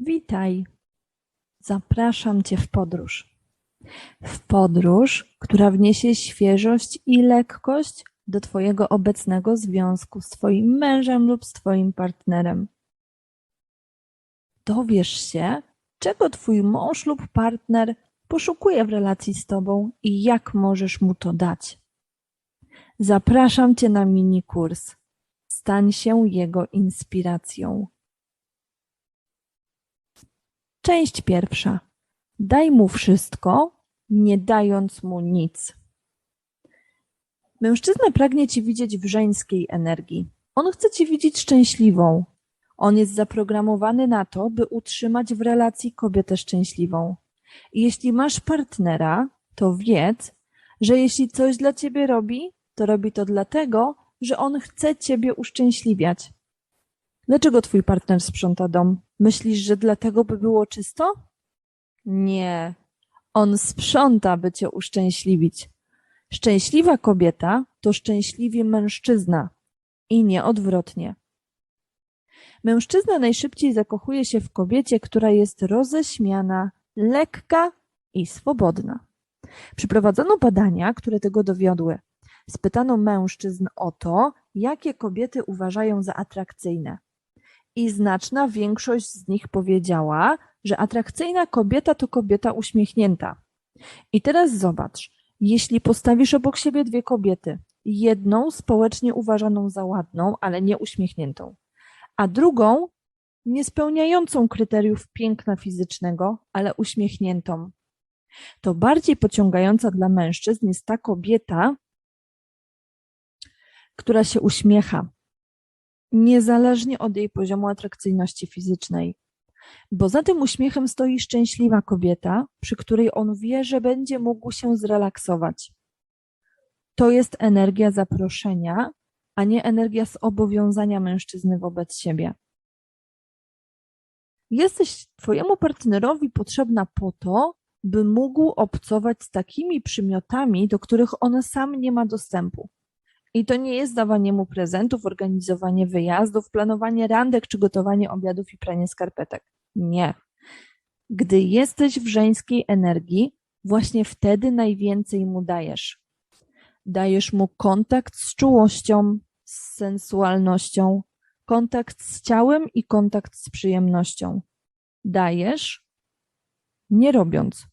Witaj. Zapraszam Cię w podróż. W podróż, która wniesie świeżość i lekkość do Twojego obecnego związku z Twoim mężem lub z Twoim partnerem. Dowiesz się, czego Twój mąż lub partner poszukuje w relacji z Tobą i jak możesz mu to dać. Zapraszam Cię na mini kurs. Stań się jego inspiracją. Część pierwsza. Daj mu wszystko, nie dając mu nic. Mężczyzna pragnie Cię widzieć w żeńskiej energii. On chce Cię widzieć szczęśliwą. On jest zaprogramowany na to, by utrzymać w relacji kobietę szczęśliwą. I jeśli masz partnera, to wiedz, że jeśli coś dla Ciebie robi, to robi to dlatego, że on chce Ciebie uszczęśliwiać. Dlaczego Twój partner sprząta dom? Myślisz, że dlatego, by było czysto? Nie. On sprząta, by Cię uszczęśliwić. Szczęśliwa kobieta to szczęśliwy mężczyzna i nie odwrotnie. Mężczyzna najszybciej zakochuje się w kobiecie, która jest roześmiana, lekka i swobodna. Przeprowadzono badania, które tego dowiodły. Spytano mężczyzn o to, jakie kobiety uważają za atrakcyjne. I znaczna większość z nich powiedziała, że atrakcyjna kobieta to kobieta uśmiechnięta. I teraz zobacz, jeśli postawisz obok siebie dwie kobiety, jedną społecznie uważaną za ładną, ale nie uśmiechniętą, a drugą niespełniającą kryteriów piękna fizycznego, ale uśmiechniętą, to bardziej pociągająca dla mężczyzn jest ta kobieta, która się uśmiecha, niezależnie od jej poziomu atrakcyjności fizycznej. Bo za tym uśmiechem stoi szczęśliwa kobieta, przy której on wie, że będzie mógł się zrelaksować. To jest energia zaproszenia, a nie energia zobowiązania mężczyzny wobec siebie. Jesteś Twojemu partnerowi potrzebna po to, by mógł obcować z takimi przymiotami, do których on sam nie ma dostępu. I to nie jest dawanie mu prezentów, organizowanie wyjazdów, planowanie randek czy gotowanie obiadów i pranie skarpetek. Nie. Gdy jesteś w żeńskiej energii, właśnie wtedy najwięcej mu dajesz. Dajesz mu kontakt z czułością, z sensualnością, kontakt z ciałem i kontakt z przyjemnością. Dajesz, nie robiąc.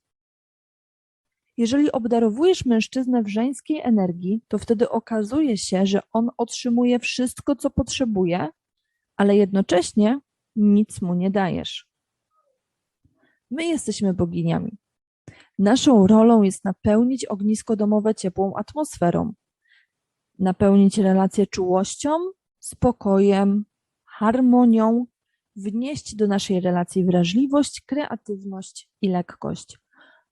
Jeżeli obdarowujesz mężczyznę w żeńskiej energii, to wtedy okazuje się, że on otrzymuje wszystko, co potrzebuje, ale jednocześnie nic mu nie dajesz. My jesteśmy boginiami. Naszą rolą jest napełnić ognisko domowe ciepłą atmosferą, napełnić relacje czułością, spokojem, harmonią, wnieść do naszej relacji wrażliwość, kreatywność i lekkość.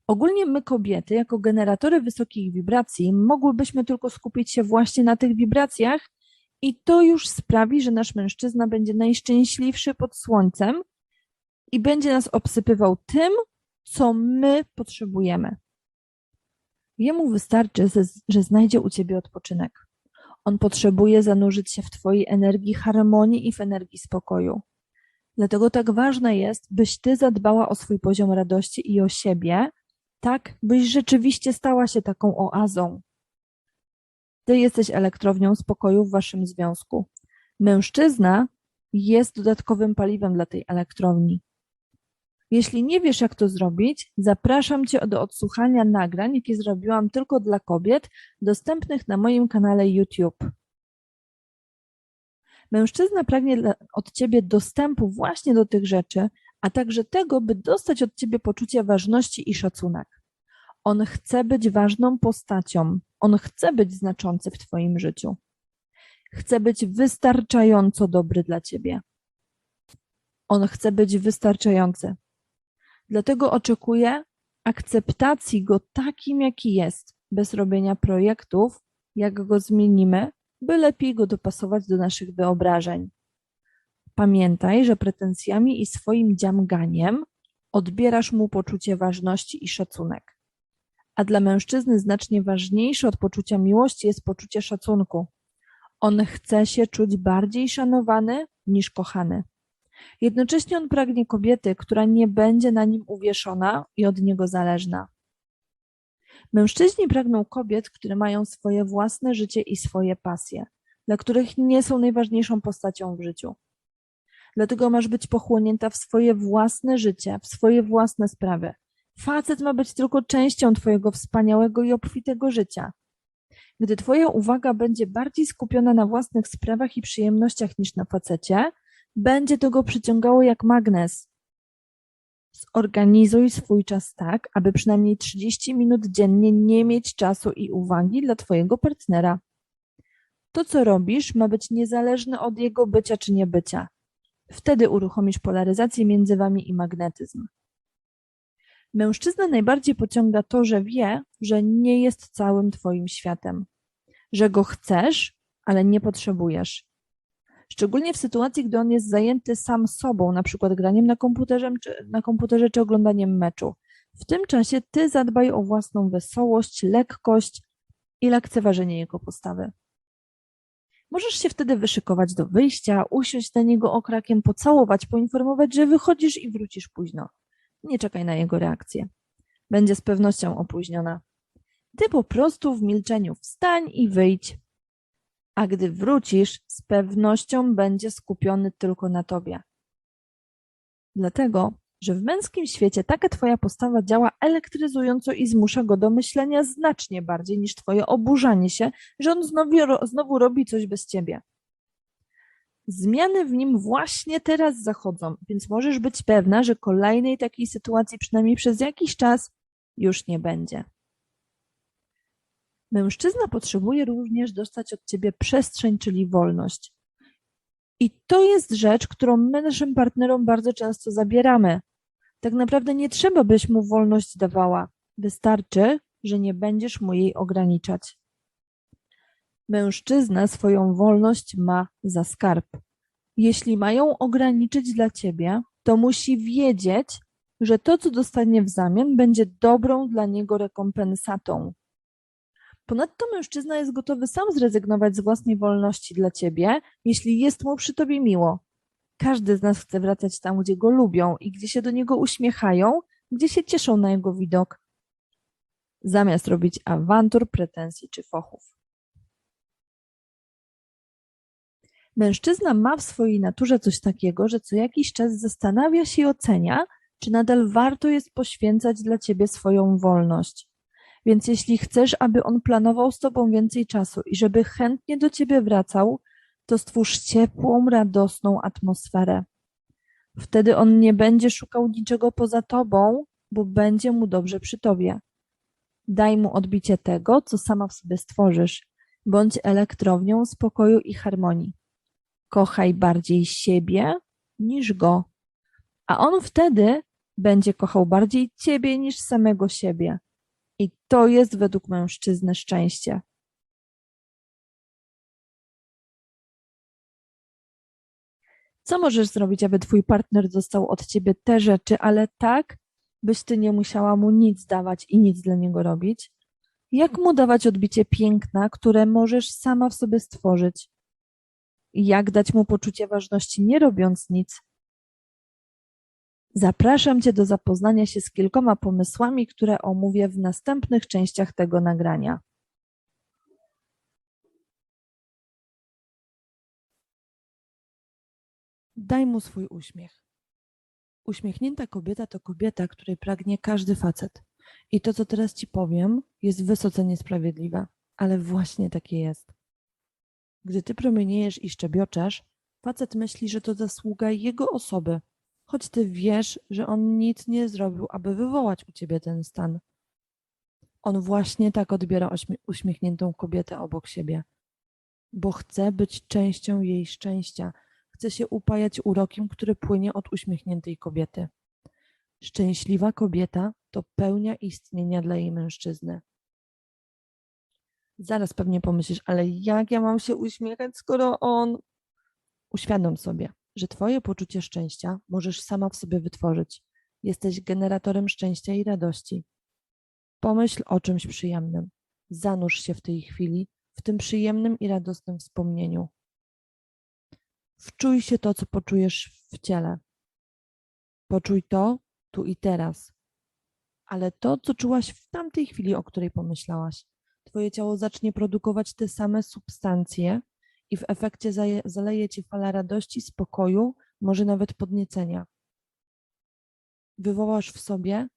Ogólnie my kobiety, jako generatory wysokich wibracji, mogłybyśmy tylko skupić się właśnie na tych wibracjach i to już sprawi, że nasz mężczyzna będzie najszczęśliwszy pod słońcem i będzie nas obsypywał tym, co my potrzebujemy. Jemu wystarczy, że znajdzie u ciebie odpoczynek. On potrzebuje zanurzyć się w twojej energii harmonii i w energii spokoju. Dlatego tak ważne jest, byś ty zadbała o swój poziom radości i o siebie, tak byś rzeczywiście stała się taką oazą. Ty jesteś elektrownią spokoju w waszym związku. Mężczyzna jest dodatkowym paliwem dla tej elektrowni. Jeśli nie wiesz, jak to zrobić, zapraszam Cię do odsłuchania nagrań, jakie zrobiłam tylko dla kobiet, dostępnych na moim kanale YouTube. Mężczyzna pragnie od Ciebie dostępu właśnie do tych rzeczy, a także tego, by dostać od Ciebie poczucie ważności i szacunek. On chce być ważną postacią, on chce być znaczący w Twoim życiu. Chce być wystarczająco dobry dla Ciebie. On chce być wystarczający. Dlatego oczekuję akceptacji go takim, jaki jest, bez robienia projektów, jak go zmienimy, by lepiej go dopasować do naszych wyobrażeń. Pamiętaj, że pretensjami i swoim dziamganiem odbierasz mu poczucie ważności i szacunek. A dla mężczyzny znacznie ważniejsze od poczucia miłości jest poczucie szacunku. On chce się czuć bardziej szanowany niż kochany. Jednocześnie on pragnie kobiety, która nie będzie na nim uwieszona i od niego zależna. Mężczyźni pragną kobiet, które mają swoje własne życie i swoje pasje, dla których nie są najważniejszą postacią w życiu. Dlatego masz być pochłonięta w swoje własne życie, w swoje własne sprawy. Facet ma być tylko częścią Twojego wspaniałego i obfitego życia. Gdy Twoja uwaga będzie bardziej skupiona na własnych sprawach i przyjemnościach niż na facecie, będzie to go przyciągało jak magnes. Zorganizuj swój czas tak, aby przynajmniej 30 minut dziennie nie mieć czasu i uwagi dla Twojego partnera. To, co robisz, ma być niezależne od jego bycia czy niebycia. Wtedy uruchomisz polaryzację między Wami i magnetyzm. Mężczyznę najbardziej pociąga to, że wie, że nie jest całym Twoim światem, że go chcesz, ale nie potrzebujesz. Szczególnie w sytuacji, gdy on jest zajęty sam sobą, na przykład graniem na komputerze czy, na komputerze czy oglądaniem meczu. W tym czasie ty zadbaj o własną wesołość, lekkość i lekceważenie jego postawy. Możesz się wtedy wyszykować do wyjścia, usiąść na niego okrakiem, pocałować, poinformować, że wychodzisz i wrócisz późno. Nie czekaj na jego reakcję. Będzie z pewnością opóźniona. Ty po prostu w milczeniu wstań i wyjdź. A gdy wrócisz, z pewnością będzie skupiony tylko na tobie. Dlatego, że w męskim świecie taka twoja postawa działa elektryzująco i zmusza go do myślenia znacznie bardziej niż twoje oburzanie się, że on znowu, znowu robi coś bez ciebie. Zmiany w nim właśnie teraz zachodzą, więc możesz być pewna, że kolejnej takiej sytuacji, przynajmniej przez jakiś czas, już nie będzie. Mężczyzna potrzebuje również dostać od ciebie przestrzeń, czyli wolność. I to jest rzecz, którą my naszym partnerom bardzo często zabieramy. Tak naprawdę nie trzeba, byś mu wolność dawała. Wystarczy, że nie będziesz mu jej ograniczać. Mężczyzna swoją wolność ma za skarb. Jeśli ma ją ograniczyć dla ciebie, to musi wiedzieć, że to, co dostanie w zamian, będzie dobrą dla niego rekompensatą. Ponadto mężczyzna jest gotowy sam zrezygnować z własnej wolności dla ciebie, jeśli jest mu przy tobie miło. Każdy z nas chce wracać tam, gdzie go lubią i gdzie się do niego uśmiechają, gdzie się cieszą na jego widok, zamiast robić awantur, pretensji czy fochów. Mężczyzna ma w swojej naturze coś takiego, że co jakiś czas zastanawia się i ocenia, czy nadal warto jest poświęcać dla ciebie swoją wolność. Więc jeśli chcesz, aby on planował z tobą więcej czasu i żeby chętnie do ciebie wracał, to stwórz ciepłą, radosną atmosferę. Wtedy on nie będzie szukał niczego poza tobą, bo będzie mu dobrze przy tobie. Daj mu odbicie tego, co sama w sobie stworzysz. Bądź elektrownią spokoju i harmonii. Kochaj bardziej siebie niż go, a on wtedy będzie kochał bardziej ciebie niż samego siebie. I to jest według mężczyzny szczęście. Co możesz zrobić, aby twój partner dostał od ciebie te rzeczy, ale tak, byś ty nie musiała mu nic dawać i nic dla niego robić? Jak mu dawać odbicie piękna, które możesz sama w sobie stworzyć? Jak dać mu poczucie ważności, nie robiąc nic? Zapraszam Cię do zapoznania się z kilkoma pomysłami, które omówię w następnych częściach tego nagrania. Daj mu swój uśmiech. Uśmiechnięta kobieta to kobieta, której pragnie każdy facet. I to, co teraz Ci powiem, jest wysoce niesprawiedliwe, ale właśnie takie jest. Gdy Ty promieniejesz i szczebioczesz, facet myśli, że to zasługa jego osoby, choć ty wiesz, że on nic nie zrobił, aby wywołać u ciebie ten stan. On właśnie tak odbiera uśmiechniętą kobietę obok siebie, bo chce być częścią jej szczęścia, chce się upajać urokiem, który płynie od uśmiechniętej kobiety. Szczęśliwa kobieta to pełnia istnienia dla jej mężczyzny. Zaraz pewnie pomyślisz, ale jak ja mam się uśmiechać, skoro on. Uświadom sobie, że Twoje poczucie szczęścia możesz sama w sobie wytworzyć. Jesteś generatorem szczęścia i radości. Pomyśl o czymś przyjemnym. Zanurz się w tej chwili, w tym przyjemnym i radosnym wspomnieniu. Wczuj się to, co poczujesz w ciele. Poczuj to tu i teraz. Ale to, co czułaś w tamtej chwili, o której pomyślałaś, Twoje ciało zacznie produkować te same substancje i w efekcie zaleje Cię fala radości, spokoju, może nawet podniecenia. Wywołasz w sobie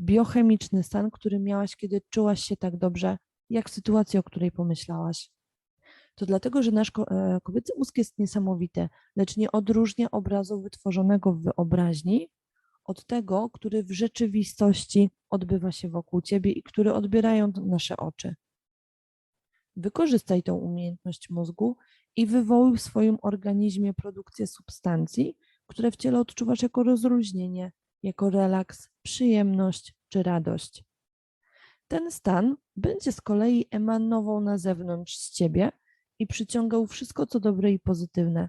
biochemiczny stan, który miałaś, kiedy czułaś się tak dobrze, jak w sytuacji, o której pomyślałaś. To dlatego, że nasz e, kobiecy mózg jest niesamowity, lecz nie odróżnia obrazu wytworzonego w wyobraźni od tego, który w rzeczywistości odbywa się wokół ciebie i który odbierają nasze oczy. Wykorzystaj tą umiejętność mózgu i wywołuj w swoim organizmie produkcję substancji, które w ciele odczuwasz jako rozluźnienie, jako relaks, przyjemność czy radość. Ten stan będzie z kolei emanował na zewnątrz z ciebie i przyciągał wszystko, co dobre i pozytywne,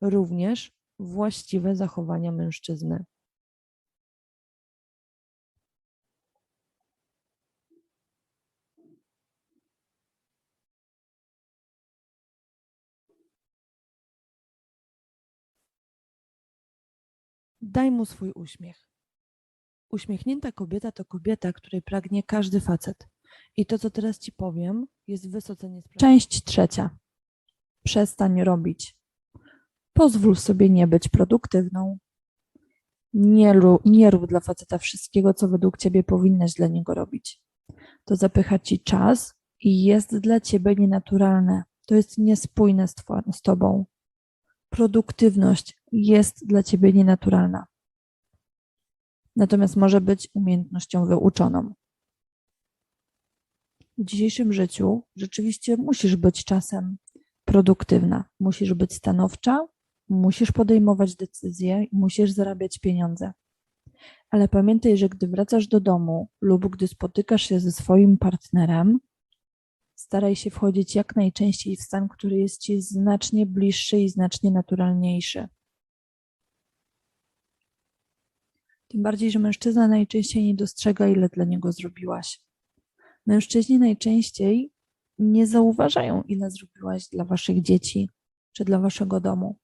również właściwe zachowania mężczyzny. Daj mu swój uśmiech. Uśmiechnięta kobieta to kobieta, której pragnie każdy facet. I to, co teraz ci powiem, jest wysoce niesprawiedliwe. Część trzecia. Przestań robić. Pozwól sobie nie być produktywną. Nie, lu- nie rób dla faceta wszystkiego, co według ciebie powinnaś dla niego robić. To zapycha ci czas i jest dla ciebie nienaturalne. To jest niespójne z, z tobą. Produktywność jest dla ciebie nienaturalna. Natomiast może być umiejętnością wyuczoną. W dzisiejszym życiu rzeczywiście musisz być czasem produktywna, musisz być stanowcza, musisz podejmować decyzje i musisz zarabiać pieniądze. Ale pamiętaj, że gdy wracasz do domu lub gdy spotykasz się ze swoim partnerem, staraj się wchodzić jak najczęściej w stan, który jest ci znacznie bliższy i znacznie naturalniejszy. Tym bardziej, że mężczyzna najczęściej nie dostrzega, ile dla niego zrobiłaś. Mężczyźni najczęściej nie zauważają, ile zrobiłaś dla waszych dzieci czy dla waszego domu.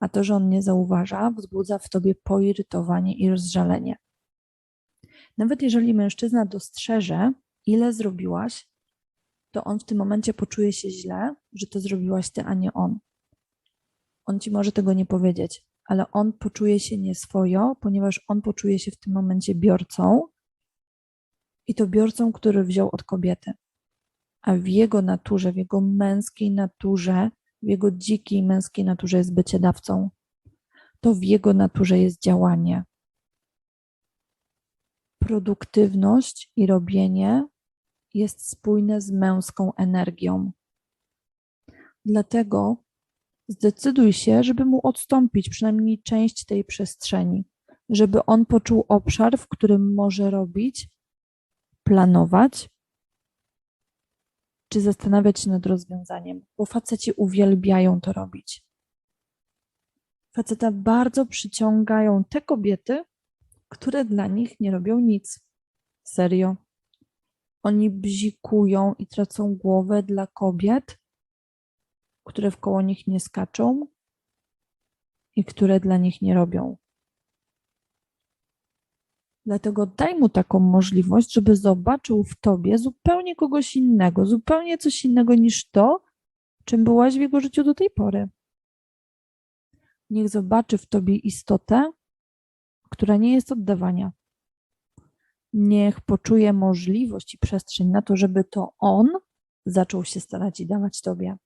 A to, że on nie zauważa, wzbudza w tobie poirytowanie i rozżalenie. Nawet jeżeli mężczyzna dostrzeże, ile zrobiłaś, to on w tym momencie poczuje się źle, że to zrobiłaś ty, a nie on. On ci może tego nie powiedzieć, ale on poczuje się nieswojo, ponieważ on poczuje się w tym momencie biorcą i to biorcą, który wziął od kobiety. A w jego naturze, w jego męskiej naturze, w jego dzikiej męskiej naturze jest bycie dawcą. To w jego naturze jest działanie. Produktywność i robienie jest spójne z męską energią. Dlatego zdecyduj się, żeby mu odstąpić przynajmniej część tej przestrzeni, żeby on poczuł obszar, w którym może robić, planować czy zastanawiać się nad rozwiązaniem, bo faceci uwielbiają to robić. Faceta bardzo przyciągają te kobiety, które dla nich nie robią nic. Serio. Oni bzikują i tracą głowę dla kobiet, które wkoło nich nie skaczą i które dla nich nie robią. Dlatego daj mu taką możliwość, żeby zobaczył w tobie zupełnie kogoś innego, zupełnie coś innego niż to, czym byłaś w jego życiu do tej pory. Niech zobaczy w tobie istotę, która nie jest oddawania. Niech poczuje możliwość i przestrzeń na to, żeby to on zaczął się starać i dawać tobie.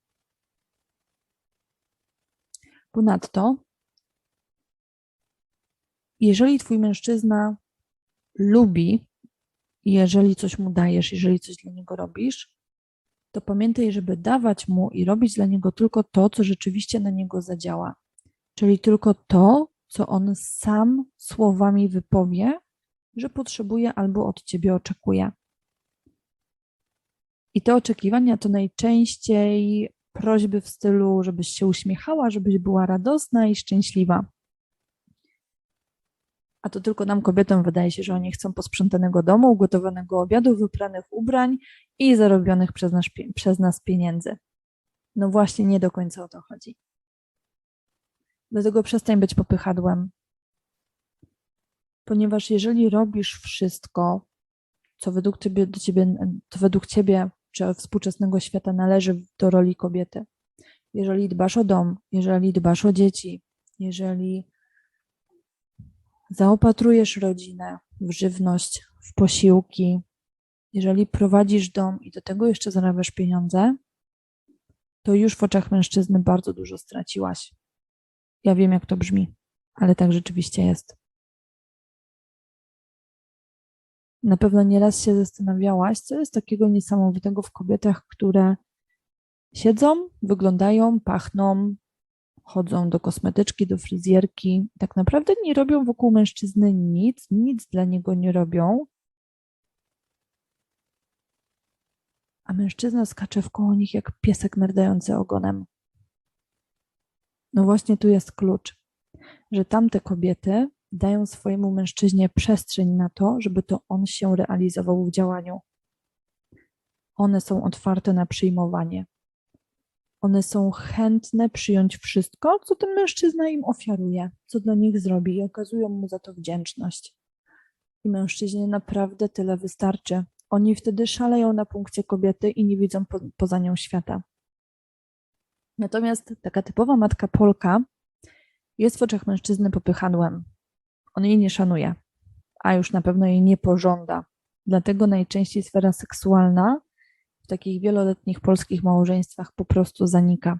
Ponadto, jeżeli twój mężczyzna lubi, jeżeli coś mu dajesz, jeżeli coś dla niego robisz, to pamiętaj, żeby dawać mu i robić dla niego tylko to, co rzeczywiście na niego zadziała. Czyli tylko to, co on sam słowami wypowie, że potrzebuje albo od ciebie oczekuje. I te oczekiwania to najczęściej prośby w stylu, żebyś się uśmiechała, żebyś była radosna i szczęśliwa. A to tylko nam kobietom wydaje się, że oni chcą posprzątanego domu, ugotowanego obiadu, wypranych ubrań i zarobionych przez nas, przez nas pieniędzy. No właśnie, nie do końca o to chodzi. Dlatego przestań być popychadłem. Ponieważ jeżeli robisz wszystko, co według ciebie, do ciebie, co według ciebie czy współczesnego świata należy do roli kobiety, jeżeli dbasz o dom, jeżeli dbasz o dzieci, jeżeli zaopatrujesz rodzinę w żywność, w posiłki, jeżeli prowadzisz dom i do tego jeszcze zarabiasz pieniądze, to już w oczach mężczyzny bardzo dużo straciłaś. Ja wiem, jak to brzmi, ale tak rzeczywiście jest. Na pewno nieraz się zastanawiałaś, co jest takiego niesamowitego w kobietach, które siedzą, wyglądają, pachną, chodzą do kosmetyczki, do fryzjerki. Tak naprawdę nie robią wokół mężczyzny nic, nic dla niego nie robią. A mężczyzna skacze wkoło nich jak piesek merdający ogonem. No właśnie tu jest klucz, że tamte kobiety dają swojemu mężczyźnie przestrzeń na to, żeby to on się realizował w działaniu. One są otwarte na przyjmowanie. One są chętne przyjąć wszystko, co ten mężczyzna im ofiaruje, co dla nich zrobi i okazują mu za to wdzięczność. I mężczyźnie naprawdę tyle wystarczy. Oni wtedy szaleją na punkcie kobiety i nie widzą po, poza nią świata. Natomiast taka typowa matka Polka jest w oczach mężczyzny popychadłem. On jej nie szanuje, a już na pewno jej nie pożąda. Dlatego najczęściej sfera seksualna w takich wieloletnich polskich małżeństwach po prostu zanika.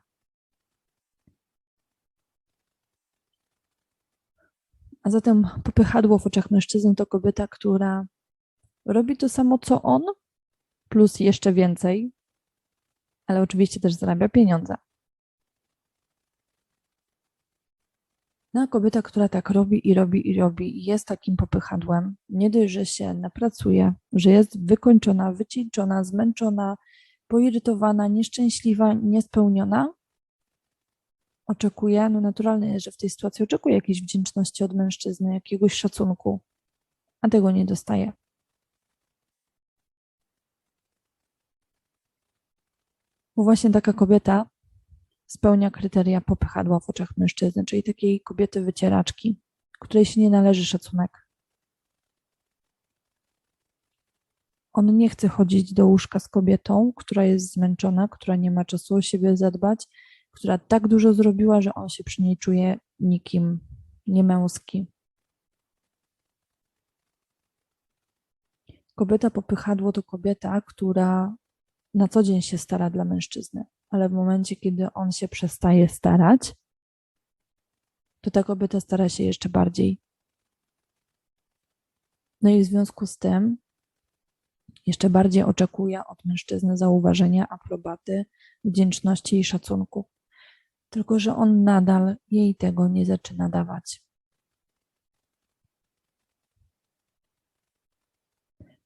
A zatem popychadło w oczach mężczyzn to kobieta, która robi to samo co on, plus jeszcze więcej, ale oczywiście też zarabia pieniądze. No, kobieta, która tak robi i robi i robi, jest takim popychadłem, nie dość, że się napracuje, że jest wykończona, wycieńczona, zmęczona, poirytowana, nieszczęśliwa, niespełniona, oczekuje, no naturalne jest, że w tej sytuacji oczekuje jakiejś wdzięczności od mężczyzny, jakiegoś szacunku, a tego nie dostaje. Bo właśnie taka kobieta spełnia kryteria popychadła w oczach mężczyzny, czyli takiej kobiety wycieraczki, której się nie należy szacunek. On nie chce chodzić do łóżka z kobietą, która jest zmęczona, która nie ma czasu o siebie zadbać, która tak dużo zrobiła, że on się przy niej czuje nikim, niemęski. Kobieta popychadło to kobieta, która na co dzień się stara dla mężczyzny, ale w momencie, kiedy on się przestaje starać, to ta kobieta stara się jeszcze bardziej. No i w związku z tym jeszcze bardziej oczekuje od mężczyzny zauważenia, aprobaty, wdzięczności i szacunku. Tylko, że on nadal jej tego nie zaczyna dawać.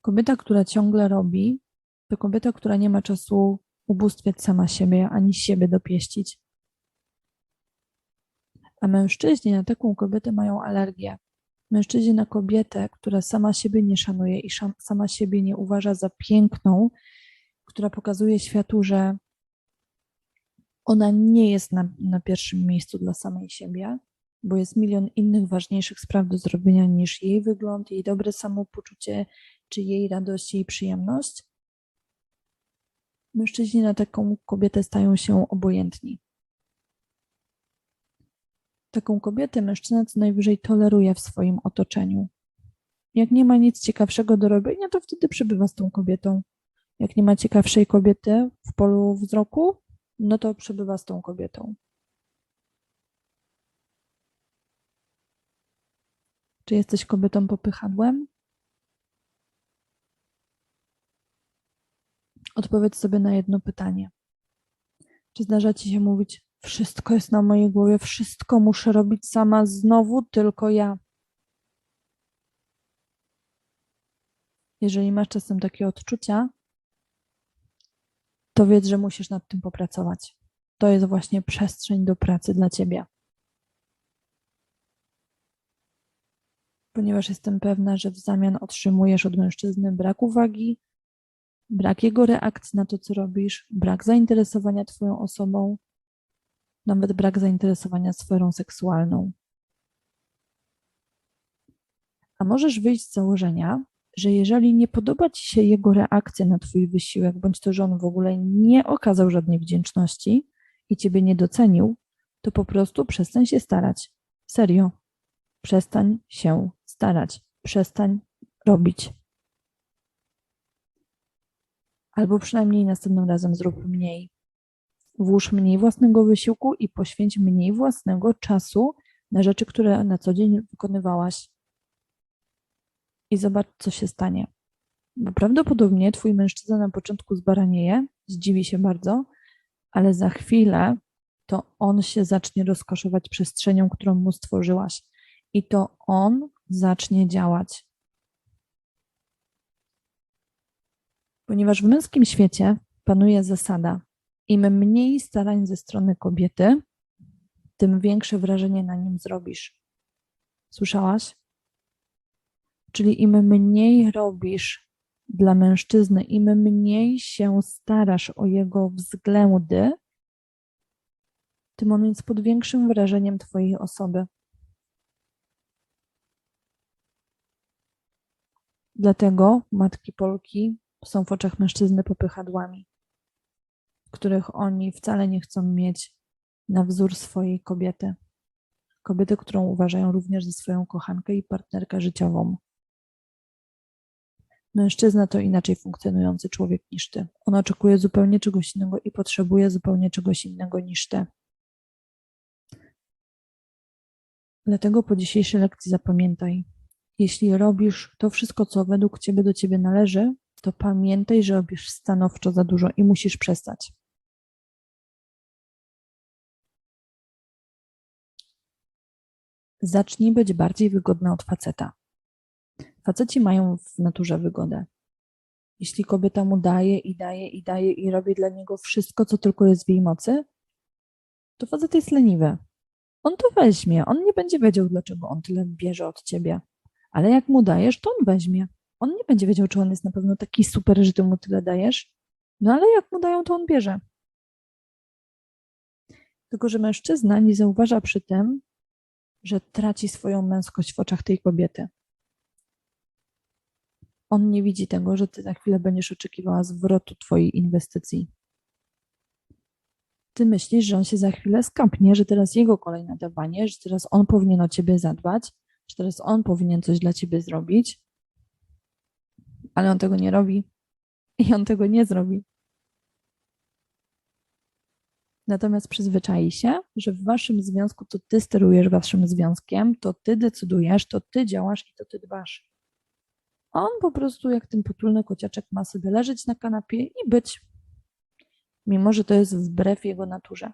Kobieta, która ciągle robi, to kobieta, która nie ma czasu ubóstwiać sama siebie, ani siebie dopieścić. A mężczyźni na taką kobietę mają alergię. Mężczyźni na kobietę, która sama siebie nie szanuje i sama siebie nie uważa za piękną, która pokazuje światu, że ona nie jest na, na pierwszym miejscu dla samej siebie, bo jest milion innych ważniejszych spraw do zrobienia niż jej wygląd, jej dobre samopoczucie, czy jej radość, jej przyjemność. Mężczyźni na taką kobietę stają się obojętni. Taką kobietę mężczyzna co najwyżej toleruje w swoim otoczeniu. Jak nie ma nic ciekawszego do robienia, to wtedy przebywa z tą kobietą. Jak nie ma ciekawszej kobiety w polu wzroku, no to przebywa z tą kobietą. Czy jesteś kobietą popychadłem? Odpowiedz sobie na jedno pytanie. Czy zdarza ci się mówić, wszystko jest na mojej głowie, wszystko muszę robić sama, znowu tylko ja? Jeżeli masz czasem takie odczucia, to wiedz, że musisz nad tym popracować. To jest właśnie przestrzeń do pracy dla ciebie. Ponieważ jestem pewna, że w zamian otrzymujesz od mężczyzny brak uwagi, brak jego reakcji na to, co robisz, brak zainteresowania Twoją osobą, nawet brak zainteresowania sferą seksualną. A możesz wyjść z założenia, że jeżeli nie podoba ci się jego reakcja na twój wysiłek, bądź to, że on w ogóle nie okazał żadnej wdzięczności i ciebie nie docenił, to po prostu przestań się starać. Serio. Przestań się starać. Przestań robić. Albo przynajmniej następnym razem zrób mniej. Włóż mniej własnego wysiłku i poświęć mniej własnego czasu na rzeczy, które na co dzień wykonywałaś. I zobacz, co się stanie. Bo prawdopodobnie twój mężczyzna na początku zbaranieje, zdziwi się bardzo, ale za chwilę to on się zacznie rozkoszować przestrzenią, którą mu stworzyłaś. I to on zacznie działać. Ponieważ w męskim świecie panuje zasada, im mniej starań ze strony kobiety, tym większe wrażenie na nim zrobisz. Słyszałaś? Czyli im mniej robisz dla mężczyzny, im mniej się starasz o jego względy, tym on jest pod większym wrażeniem Twojej osoby. Dlatego matki Polki są w oczach mężczyzny popychadłami, których oni wcale nie chcą mieć na wzór swojej kobiety. Kobiety, którą uważają również za swoją kochankę i partnerkę życiową. Mężczyzna to inaczej funkcjonujący człowiek niż ty. On oczekuje zupełnie czegoś innego i potrzebuje zupełnie czegoś innego niż ty. Dlatego po dzisiejszej lekcji zapamiętaj, jeśli robisz to wszystko, co według ciebie do ciebie należy, to pamiętaj, że robisz stanowczo za dużo i musisz przestać. Zacznij być bardziej wygodna od faceta. Faceci mają w naturze wygodę. Jeśli kobieta mu daje i daje i daje i robi dla niego wszystko, co tylko jest w jej mocy, to facet jest leniwy. On to weźmie. On nie będzie wiedział, dlaczego on tyle bierze od ciebie. Ale jak mu dajesz, to on weźmie. On nie będzie wiedział, czy on jest na pewno taki super, że ty mu tyle dajesz. No ale jak mu dają, to on bierze. Tylko, że mężczyzna nie zauważa przy tym, że traci swoją męskość w oczach tej kobiety. On nie widzi tego, że ty za chwilę będziesz oczekiwała zwrotu twojej inwestycji. Ty myślisz, że on się za chwilę skapnie, że teraz jego kolej na dawanie, że teraz on powinien o ciebie zadbać, że teraz on powinien coś dla ciebie zrobić, ale on tego nie robi i on tego nie zrobi. Natomiast przyzwyczai się, że w waszym związku to ty sterujesz waszym związkiem, to ty decydujesz, to ty działasz i to ty dbasz. On po prostu jak ten potulny kociaczek ma sobie leżeć na kanapie i być, mimo że to jest wbrew jego naturze.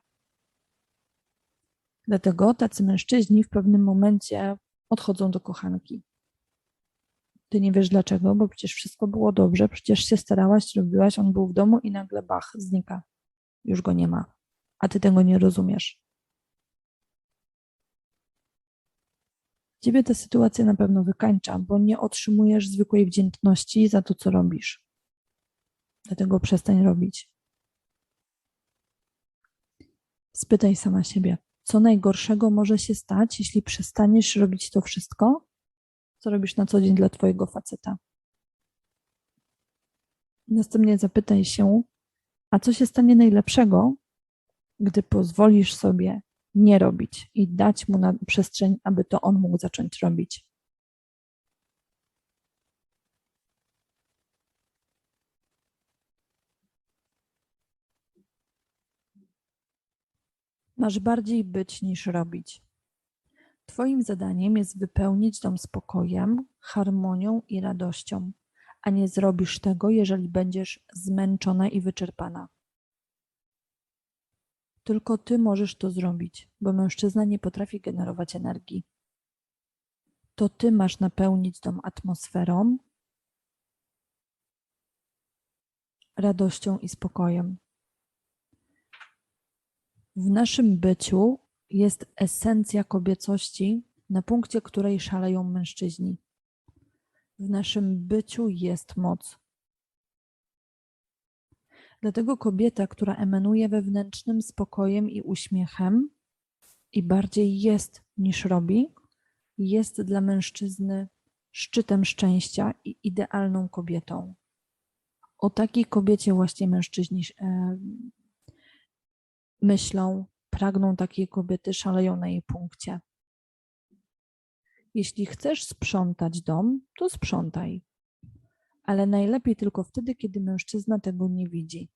Dlatego tacy mężczyźni w pewnym momencie odchodzą do kochanki. Ty nie wiesz dlaczego, bo przecież wszystko było dobrze, przecież się starałaś, robiłaś, on był w domu i nagle bach, znika. Już go nie ma. A ty tego nie rozumiesz. Ciebie ta sytuacja na pewno wykańcza, bo nie otrzymujesz zwykłej wdzięczności za to, co robisz. Dlatego przestań robić. Spytaj sama siebie, co najgorszego może się stać, jeśli przestaniesz robić to wszystko, co robisz na co dzień dla Twojego faceta. Następnie zapytaj się, a co się stanie najlepszego, gdy pozwolisz sobie nie robić i dać mu przestrzeń, aby to on mógł zacząć robić. Masz bardziej być niż robić. Twoim zadaniem jest wypełnić dom spokojem, harmonią i radością, a nie zrobisz tego, jeżeli będziesz zmęczona i wyczerpana. Tylko ty możesz to zrobić, bo mężczyzna nie potrafi generować energii. To ty masz napełnić dom atmosferą, radością i spokojem. W naszym byciu jest esencja kobiecości, na punkcie której szaleją mężczyźni. W naszym byciu jest moc. Dlatego kobieta, która emanuje wewnętrznym spokojem i uśmiechem i bardziej jest niż robi, jest dla mężczyzny szczytem szczęścia i idealną kobietą. O takiej kobiecie właśnie mężczyźni e, myślą, pragną takiej kobiety, szaleją na jej punkcie. Jeśli chcesz sprzątać dom, to sprzątaj. Ale najlepiej tylko wtedy, kiedy mężczyzna tego nie widzi.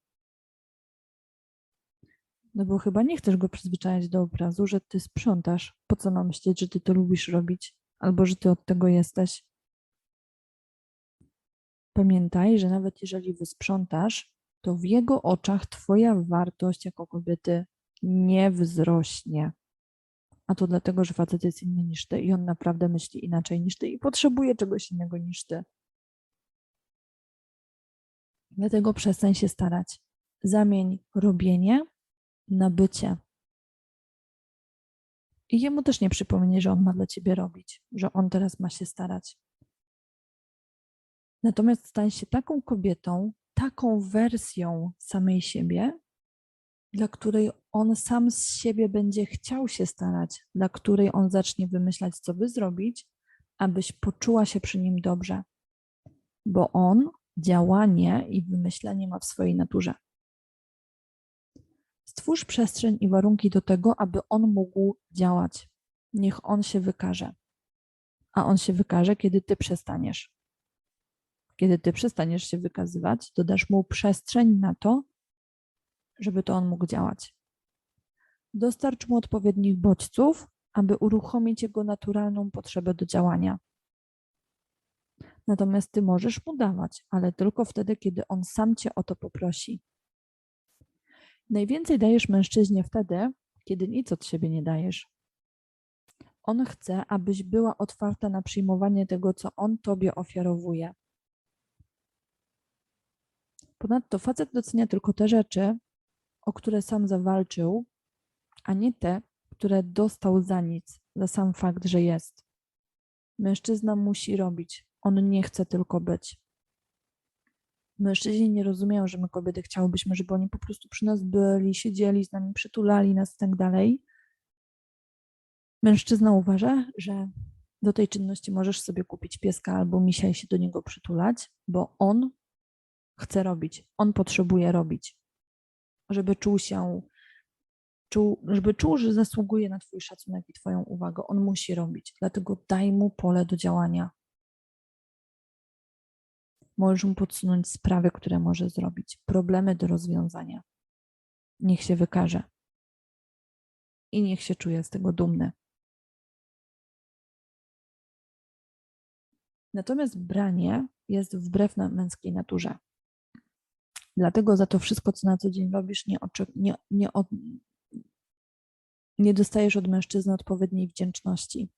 No bo chyba nie chcesz go przyzwyczajać do obrazu, że ty sprzątasz. Po co ma myśleć, że ty to lubisz robić? Albo że ty od tego jesteś? Pamiętaj, że nawet jeżeli wysprzątasz, to w jego oczach twoja wartość jako kobiety nie wzrośnie. A to dlatego, że facet jest inny niż ty i on naprawdę myśli inaczej niż ty i potrzebuje czegoś innego niż ty. Dlatego przestań się starać. Zamień robienie na bycie. I jemu też nie przypomnij, że on ma dla ciebie robić, że on teraz ma się starać. Natomiast stań się taką kobietą, taką wersją samej siebie, dla której on sam z siebie będzie chciał się starać, dla której on zacznie wymyślać, co by zrobić, abyś poczuła się przy nim dobrze. Bo on działanie i wymyślenie ma w swojej naturze. Stwórz przestrzeń i warunki do tego, aby on mógł działać. Niech on się wykaże. A on się wykaże, kiedy ty przestaniesz. Kiedy ty przestaniesz się wykazywać, dodasz mu przestrzeń na to, żeby to on mógł działać. Dostarcz mu odpowiednich bodźców, aby uruchomić jego naturalną potrzebę do działania. Natomiast ty możesz mu dawać, ale tylko wtedy, kiedy on sam cię o to poprosi. Najwięcej dajesz mężczyźnie wtedy, kiedy nic od siebie nie dajesz. On chce, abyś była otwarta na przyjmowanie tego, co on tobie ofiarowuje. Ponadto facet docenia tylko te rzeczy, o które sam zawalczył, a nie te, które dostał za nic, za sam fakt, że jest. Mężczyzna musi robić, on nie chce tylko być. Mężczyźni nie rozumieją, że my kobiety chciałybyśmy, żeby oni po prostu przy nas byli, siedzieli z nami, przytulali nas i tak dalej. Mężczyzna uważa, że do tej czynności możesz sobie kupić pieska albo misia i się do niego przytulać, bo on chce robić, on potrzebuje robić, żeby czuł się, czuł, żeby czuł, że zasługuje na Twój szacunek i Twoją uwagę. On musi robić, dlatego daj mu pole do działania. Możesz mu podsunąć sprawy, które może zrobić, problemy do rozwiązania. Niech się wykaże i niech się czuje z tego dumny. Natomiast branie jest wbrew męskiej naturze. Dlatego za to wszystko, co na co dzień robisz, nie, nie, nie, od, nie dostajesz od mężczyzny odpowiedniej wdzięczności.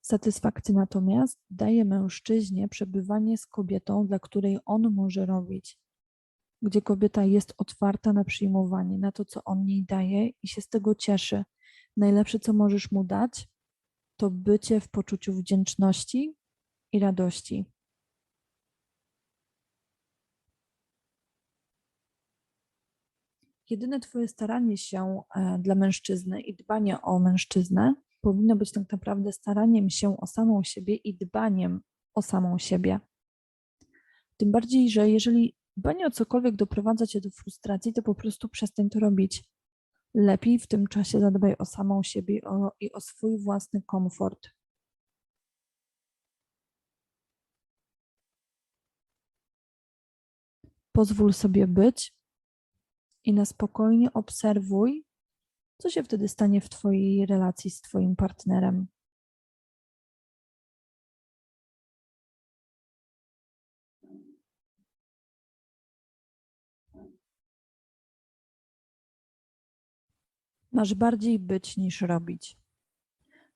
Satysfakcję natomiast daje mężczyźnie przebywanie z kobietą, dla której on może robić, gdzie kobieta jest otwarta na przyjmowanie, na to, co on jej daje i się z tego cieszy. Najlepsze, co możesz mu dać, to bycie w poczuciu wdzięczności i radości. Jedyne Twoje staranie się e, dla mężczyzny i dbanie o mężczyznę powinno być tak naprawdę staraniem się o samą siebie i dbaniem o samą siebie. Tym bardziej, że jeżeli dbanie o cokolwiek doprowadza cię do frustracji, to po prostu przestań to robić. Lepiej w tym czasie zadbaj o samą siebie o, i o swój własny komfort. Pozwól sobie być i na spokojnie obserwuj, co się wtedy stanie w Twojej relacji z Twoim partnerem. Masz bardziej być niż robić.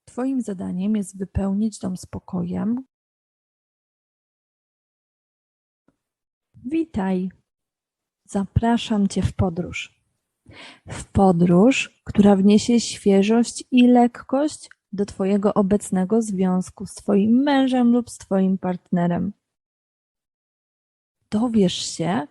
Twoim zadaniem jest wypełnić dom spokojem. Witaj. Zapraszam Cię w podróż. W podróż, która wniesie świeżość i lekkość do Twojego obecnego związku z Twoim mężem lub z Twoim partnerem. Dowiesz się,